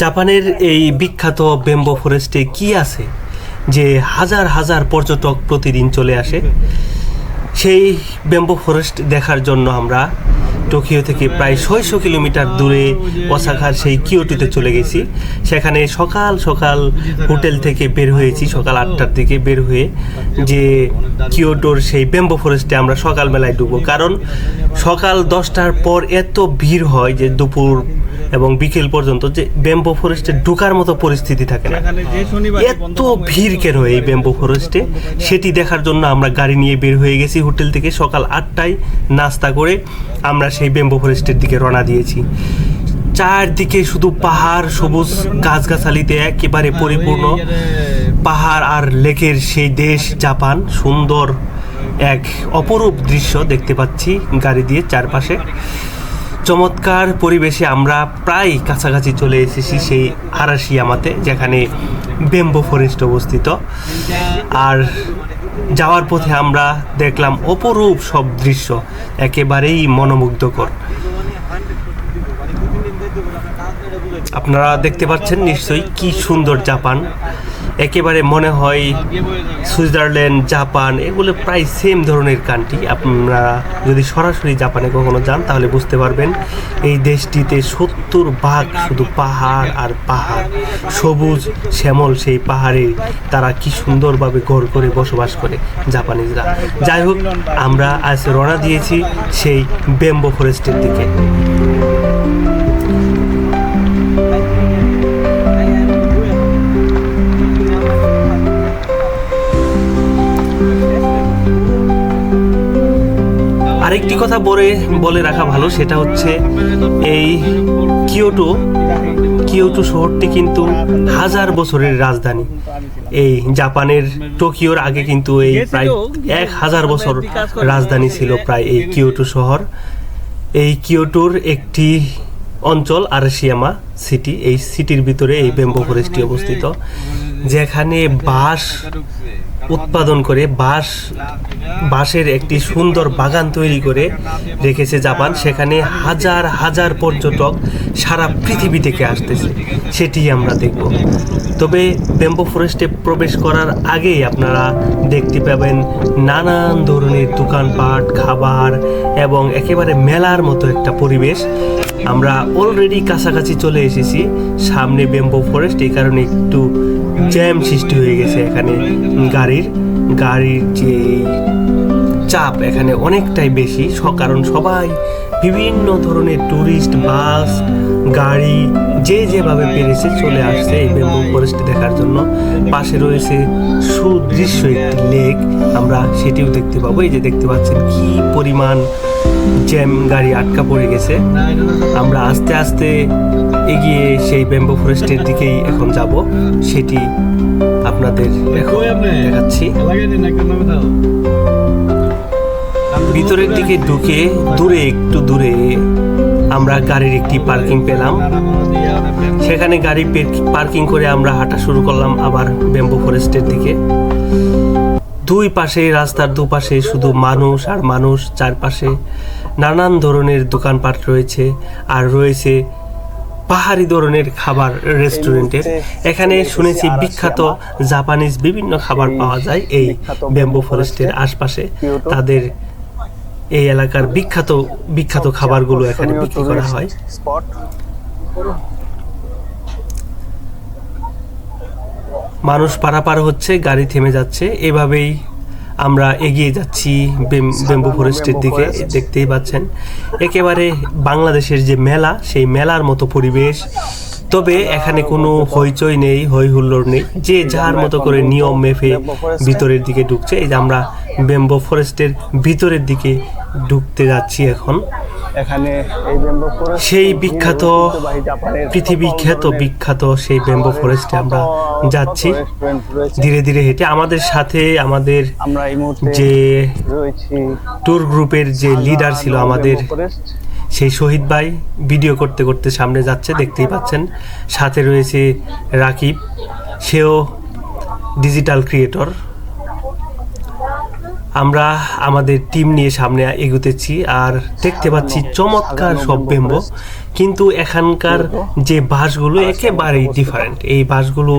জাপানের এই বিখ্যাত বেম্বো ফরেস্টে কি আছে যে হাজার হাজার পর্যটক প্রতিদিন চলে আসে? সেই বেম্বো ফরেস্ট দেখার জন্য আমরা টোকিও থেকে প্রায় ছয়শো কিলোমিটার দূরে ওসাকার সেই কিয়োটোতে চলে গেছি। সেখানে সকাল সকাল হোটেল থেকে বের হয়েছি, সকাল আটটার দিকে বের হয়ে যে কিয়োটোর সেই বেম্বো ফরেস্টে আমরা সকালবেলায় ঢুকবো কারণ সকাল দশটার পর এত ভিড় হয় যে দুপুর এবং বিকেল পর্যন্ত যে বেম্বো ফরেস্টে ঢোকার মতো পরিস্থিতি থাকে না। এত ভিড় কেন এই ব্যাম্বো ফরেস্টে? সেটি দেখার জন্য আমরা গাড়ি নিয়ে বের হয়ে গেছি হোটেল থেকে সকাল আটটায় নাস্তা করে। আমরা সেই ব্যাম্বো ফরেস্টের দিকে রওনা দিয়েছি। চারদিকে শুধু পাহাড় সবুজ গাছগাছালিতে একেবারে পরিপূর্ণ। পাহাড় আর লেকের সেই দেশ জাপান সুন্দর এক অপরূপ দৃশ্য দেখতে পাচ্ছি গাড়ি দিয়ে চারপাশে। চমৎকার পরিবেশে আমরা প্রায় কাছাকাছি চলে এসেছি সেই আরাশিয়ামাতে যেখানে বেম্বো ফরেস্ট অবস্থিত। আর যাওয়ার পথে আমরা দেখলাম অপরূপ সব দৃশ্য, একেবারেই মনোমুগ্ধকর। আপনারা দেখতে পাচ্ছেন নিশ্চয়ই কি সুন্দর জাপান। একেবারে মনে হয় সুইজারল্যান্ড, জাপান, এগুলো প্রায় সেম ধরনের কান্ট্রি আপনারা যদি সরাসরি জাপানে কখনো যান, তাহলে বুঝতে পারবেন এই দেশটিতে সত্তর ভাগ শুধু পাহাড় আর পাহাড়। সবুজ, শ্যামল সেই পাহাড়ে তারা কি সুন্দরভাবে ঘর করে বসবাস করে জাপানিজরা। যাই হোক, আমরা আজ রওনা দিয়েছি সেই বেম্বো ফরেস্টের দিকে। আরেকটি কথা বলে বলে রাখা ভালো, সেটা হচ্ছে এই কিয়োটো কিয়োটো শহরটি কিন্তু হাজার বছরের রাজধানী। এই জাপানের টোকিওর আগে কিন্তু এই প্রায় এক হাজার বছর রাজধানী ছিল প্রায় এই কিয়োটো শহর। এই কিয়োটোর একটি অঞ্চল আরাশিয়ামা সিটি, এই সিটির ভিতরে এই বেম্বো ফরেস্টটি অবস্থিত। যেখানে বাঁশ উৎপাদন করে, বাঁশ, বাঁশের একটি সুন্দর বাগান তৈরি করে রেখেছে জাপান। সেখানে হাজার হাজার পর্যটক সারা পৃথিবী থেকে আসতেছে। সেটি আমরা দেখব। তবে বেম্বো ফরেস্টে প্রবেশ করার আগেই আপনারা দেখতে পাবেন নানান ধরনের দোকানপাট, খাবার এবং একেবারে মেলার মতো একটা পরিবেশ। আমরা অলরেডি কাছাকাছি চলে এসেছি। সামনে বেম্বো ফরেস্ট, এই কারণে একটু জ্যাম সৃষ্টি হয়ে গেছে এখানে গাড়ির। গাড়ির যে চাপ এখানে অনেকটাই বেশি কারণ সবাই বিভিন্ন ধরনের ট্যুরিস্ট বাস গাড়ি যে যেভাবে পেরেছে চলে আসছে এই বেম্বো ফরেস্ট দেখার জন্য। পাশে রয়েছে সুদৃশ্য একটি লেক আমরা সেটিও দেখতে পাবো। এই যে দেখতে পাচ্ছেন কি পরিমাণ জ্যাম গাড়ি আটকা পড়ে গেছে। আমরা আস্তে আস্তে এগিয়ে সেই ব্যাম্বো ফরেস্টের দিকেই এখন যাব। সেটি আপনাদের দেখাচ্ছি। ভিতরের দিকে ঢুকে দূরে, একটু দূরে আমরা গাড়ির একটি পার্কিং পেলাম। সেখানে গাড়ি পার্কিং করে আমরা হাঁটা শুরু করলাম আবার বেম্বো ফরেস্টের দিকে। দুই পাশে, রাস্তার দুপাশে শুধু মানুষ আর মানুষ, চারপাশে নানান ধরনের দোকানপাট রয়েছে আর রয়েছে পাহাড়ি ধরনের খাবার রেস্টুরেন্টের। এখানে শুনেছি বিখ্যাত জাপানিজ বিভিন্ন খাবার পাওয়া যায় এই ব্যাম্বু ফরেস্টের আশপাশে। তাদের এই এলাকার বিখ্যাত বিখ্যাত খাবারগুলো এখানে বিক্রি করা হয়। মানুষ পারাপার হচ্ছে গাড়ি থেমে যাচ্ছে। এভাবেই আমরা এগিয়ে যাচ্ছি বেম- বেম্বু ফরেস্টের দিকে। দেখতেই পাচ্ছেন। একেবারে বাংলাদেশের যে মেলা সেই মেলার মতো পরিবেশ। তবে এখানে কোনো হইচই নেই হই হুল্লোড় নেই। যে যার মতো করে নিয়ম মেফে ভিতরের দিকে ঢুকছে। এই যে আমরা বেম্বো ফরেস্টের ভিতরের দিকে ঢুকতে যাচ্ছি এখন। এখানে এই বেম্বো ফরেস্ট সেই বিখ্যাত পৃথিবী খ্যাত বিখ্যাত সেই বেম্বো ফরেস্টে আমরা যাচ্ছি। ধীরে ধীরে হেঁটে আমাদের সাথে আমাদের যে ট্যুর গ্রুপের যে লিডার ছিল আমাদের সেই শহীদ ভাই ভিডিও করতে করতে সামনে যাচ্ছে দেখতেই পাচ্ছেন। সাথে রয়েছে রাকিব সেও ডিজিটাল ক্রিয়েটর আমরা আমাদের টিম নিয়ে সামনে এগোতেছি আর দেখতে পাচ্ছি চমৎকার সব বেম্বো। কিন্তু এখানকার যে বাসগুলো একেবারেই ডিফারেন্ট এই বাসগুলো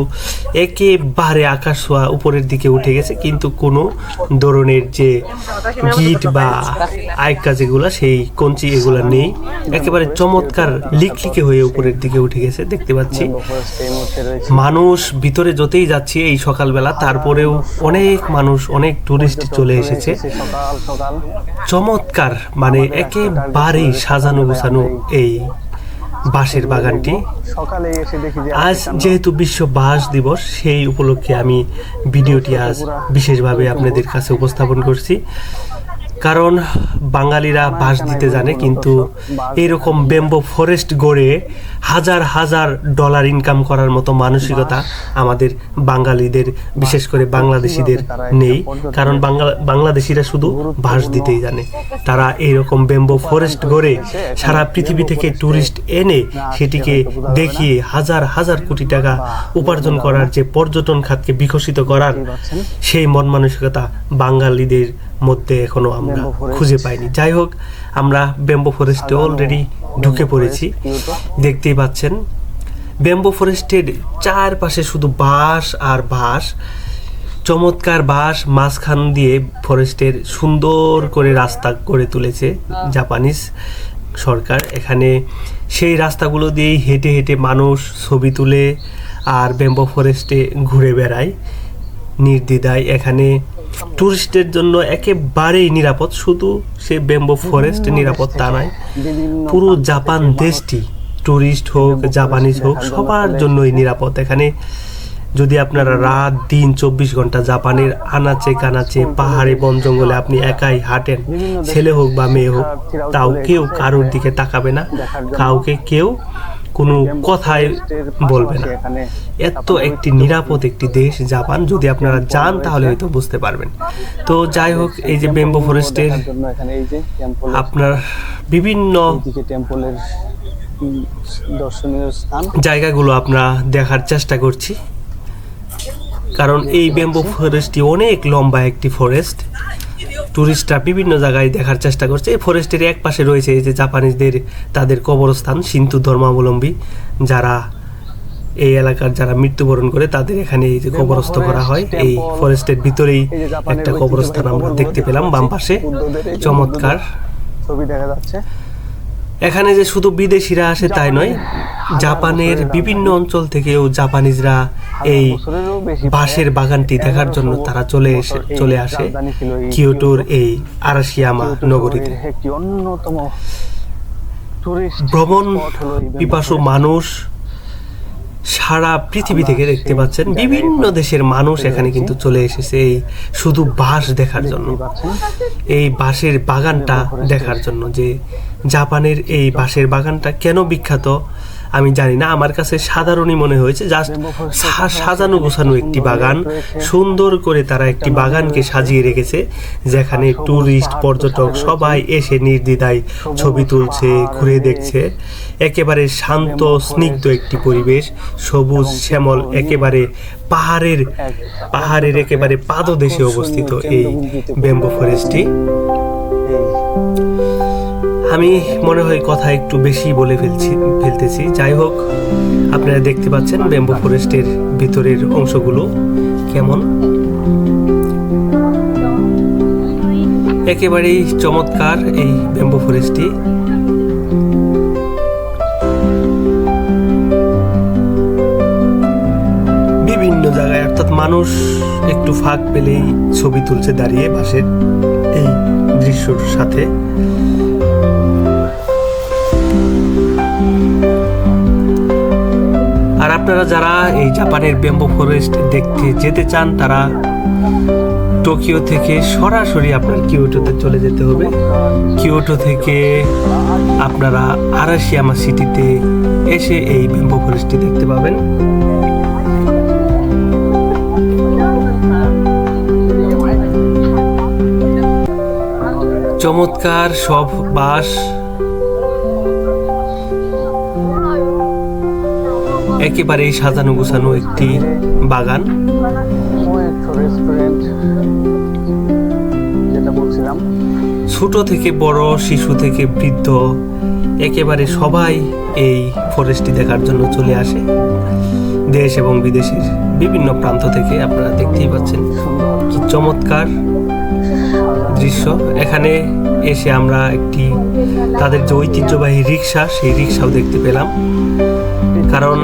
একেবারে আকাশ ছোঁয়া উপরের দিকে উঠে গেছে কিন্তু কোনো ধরনের যে গিট বা আয়কা যেগুলো সেই কঞ্চি এগুলো নেই। একেবারে চমৎকার লিকলিকে হয়ে উপরের দিকে উঠে গেছে দেখতে পাচ্ছি। মানুষ ভিতরে যতই যাচ্ছে এই সকালবেলা তারপরেও অনেক মানুষ অনেক টুরিস্ট চলে এসেছে। চমৎকার মানে একেবারেই সাজানো গোছানো এই বাঁশের বাগানটি। সকালে এসে দেখি যে আজ যেহেতু বিশ্ব বাঁশ দিবস সেই উপলক্ষে আমি ভিডিওটি আজ বিশেষভাবে আপনাদের কাছে উপস্থাপন করছি। কারণ বাঙালিরা বাঁশ দিতে জানে, কিন্তু এরকম বেম্বো ফরেস্ট গড়ে হাজার হাজার ডলার ইনকাম করার মতো মানসিকতা আমাদের বাঙালিদের, বিশেষ করে বাংলাদেশিদের নেই। কারণ বাংলা, বাংলাদেশিরা শুধু বাঁশ দিতেই জানে। তারা এইরকম বেম্বো ফরেস্ট গড়ে সারা পৃথিবী থেকে ট্যুরিস্ট এনে সেটিকে দেখিয়ে হাজার হাজার কোটি টাকা উপার্জন করার যে পর্যটন খাতকে বিকশিত করার সেই মন মানসিকতা বাঙালিদের মধ্যে এখনও আমরা খুঁজে পাইনি। যাই হোক আমরা বেম্বো ফরেস্টে অলরেডি ঢুকে পড়েছি। দেখতেই পাচ্ছেন বেম্বো ফরেস্টের চারপাশে শুধু বাঁশ আর বাঁশ চমৎকার বাঁশ মাঝখান দিয়ে ফরেস্টের সুন্দর করে রাস্তা করে তুলেছে জাপানিজ সরকার। এখানে সেই রাস্তাগুলো দিয়েই হেঁটে হেঁটে মানুষ ছবি তুলে আর ব্যাম্বো ফরেস্টে ঘুরে বেড়ায়। নির্দ্বিধায় এখানে টুরিস্টের জন্য একেবারেই নিরাপদ শুধু সে বেম্বো ফরেস্ট নিরাপদ তা নয় পুরো জাপান দেশটি টুরিস্ট হোক জাপানিজ হোক সবার জন্যই নিরাপদ। এখানে যদি আপনারা রাত দিন চব্বিশ ঘণ্টা জাপানের আনাচে কানাচে পাহাড়ে বন জঙ্গলে আপনি একাই হাঁটেন ছেলে হোক বা মেয়ে হোক তাও কেউ কারোর দিকে তাকাবে না কাউকে কেউ কোনো কথাই বলবে না। এত একটি নিরাপদ একটি দেশ, জাপান, যদি আপনারা যান তাহলে হয়তো বুঝতে পারবেন। তো যাই হোক, এই যে বেম্বো ফরেস্টের আপনার বিভিন্ন টেম্পলের দর্শনীয় জায়গাগুলো আমরা দেখার চেষ্টা করছি। কারণ এই বেম্বো ফরেস্টটি অনেক লম্বা একটি ফরেস্ট। টুরিস্টরা বিভিন্ন জায়গায় দেখার চেষ্টা করছে। এই ফরেস্টের এক পাশে রয়েছে এই যে জাপানিজদের তাদের কবরস্থান সিন্ধু ধর্মাবলম্বী। যারা এই এলাকার যারা মৃত্যুবরণ করে তাদের এখানে এই যে কবরস্থ করা হয়। এই ফরেস্টের ভিতরেই একটা কবরস্থান আমরা দেখতে পেলাম বাম পাশে। চমৎকার। ছবি দেখা যাচ্ছে। এখানে যে শুধু বিদেশিরা আসে তাই নয় জাপানের বিভিন্ন অঞ্চল থেকেও জাপানিজরা এই বাঁশের বাগানটি দেখার জন্য তারা চলে এসে চলে আসে কিয়োটোর এই আরাশিয়ামা নগরীতে। ভ্রমণ পিপাসু মানুষ সারা পৃথিবী থেকে দেখতে পাচ্ছেন বিভিন্ন দেশের মানুষ এখানে কিন্তু চলে এসেছে এই শুধু বাঁশ দেখার জন্য। এই বাঁশের বাগানটা দেখার জন্য যে জাপানের এই বাঁশের বাগানটা কেন বিখ্যাত? আমি জানি না আমার কাছে সাধারণই মনে হয়েছে জাস্ট সাজানো গোছানো একটি বাগান। সুন্দর করে তারা একটি বাগানকে সাজিয়ে রেখেছে যেখানে টুরিস্ট পর্যটক সবাই এসে নির্দ্বিধায় ছবি তুলছে ঘুরে দেখছে। একেবারে শান্ত স্নিগ্ধ একটি পরিবেশ সবুজ শ্যামল একেবারে পাহাড়ের পাহাড়ের একেবারে পাদদেশে অবস্থিত এই বেম্বো ফরেস্টটি আমি মনে হয় কথা একটু বেশি বলে ফেলছি, ফেলতেছি। যাই হোক, আপনারা দেখতে পাচ্ছেন বেম্বো ফরেস্টের ভিতরের অংশগুলো কেমন। একেবারেই চমৎকার এই বেম্বো ফরেস্টটি। বিভিন্ন জায়গায় অর্থাৎ মানুষ একটু ফাঁক পেলেই ছবি তুলছে দাঁড়িয়ে বাসের এই দৃশ্যর সাথে। আপনারা যারা এই জাপানের বেম্বো ফরেস্ট দেখতে যেতে চান, তারা টোকিও থেকে সরাসরি আপনার কিয়োটোতে চলে যেতে হবে। কিয়োটো থেকে আপনারা আরাশিয়ামা সিটিতে এসে এই বেম্বো ফরেস্টটি দেখতে পাবেন। চমৎকার সব বাস একেবারেই সাজানো গোছানো একটি বাগান। ছোট থেকে বড়, শিশু থেকে বৃদ্ধ, একেবারে সবাই এই ফরেস্টটি দেখার জন্য চলে আসে। দেশ এবং বিদেশের বিভিন্ন প্রান্ত থেকে আপনারা দেখতেই পাচ্ছেন কি চমৎকার দৃশ্য। এখানে এসে আমরা একটি তাদের যে ঐতিহ্যবাহী রিক্সা সেই রিক্সাও দেখতে পেলাম। কারণ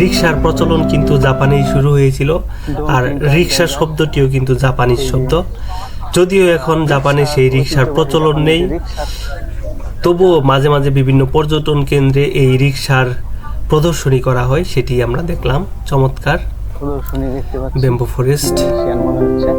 রিক্সার প্রচলন কিন্তু জাপানেই শুরু হয়েছিল আর রিক্সা শব্দটিও কিন্তু জাপানিজ শব্দ। যদিও এখন জাপানে সেই রিক্সার প্রচলন নেই তবুও মাঝে মাঝে বিভিন্ন পর্যটন কেন্দ্রে এই রিক্সার প্রদর্শনী করা হয় সেটি আমরা দেখলাম। চমৎকার। প্রদর্শনী দেখতে পাচ্ছি। Bamboo forest. মনে হচ্ছে।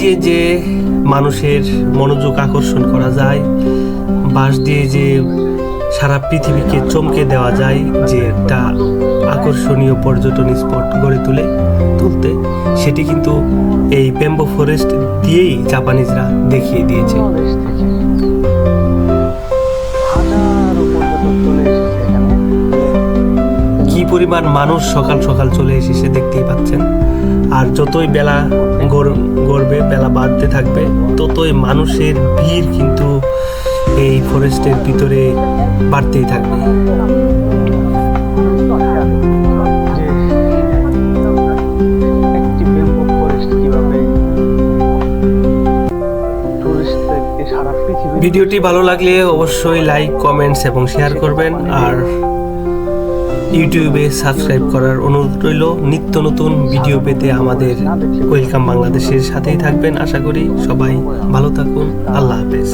দিয়ে যে মানুষের মনোযোগ আকর্ষণ করা যায়, বাঁশ দিয়ে যে সারা পৃথিবীকে চমকে দেওয়া যায়, যে একটা আকর্ষণীয় পর্যটন স্পট গড়ে তুলে তুলতে, সেটি কিন্তু এই ব্যাম্বো ফরেস্ট দিয়েই জাপানিজরা দেখিয়ে দিয়েছে। পরিমাণ মানুষ সকাল সকাল চলে এসেছে দেখতেই পাচ্ছেন। আর যতই বেলা গড়- গড়বে বেলা বাড়তে থাকবে ততই মানুষের ভিড় কিন্তু এই ফরেস্টের ভিতরে বাড়তেই থাকবে। ভিডিওটি ভালো লাগলে অবশ্যই লাইক কমেন্টস এবং শেয়ার করবেন। আর ইউটিউবে সাবস্ক্রাইব করার অনুরোধ রইল। নিত্য নতুন ভিডিও পেতে আমাদের ওয়েলকাম বাংলাদেশের সাথেই থাকবেন। আশা করি সবাই ভালো থাকুন। আল্লাহ হাফেজ।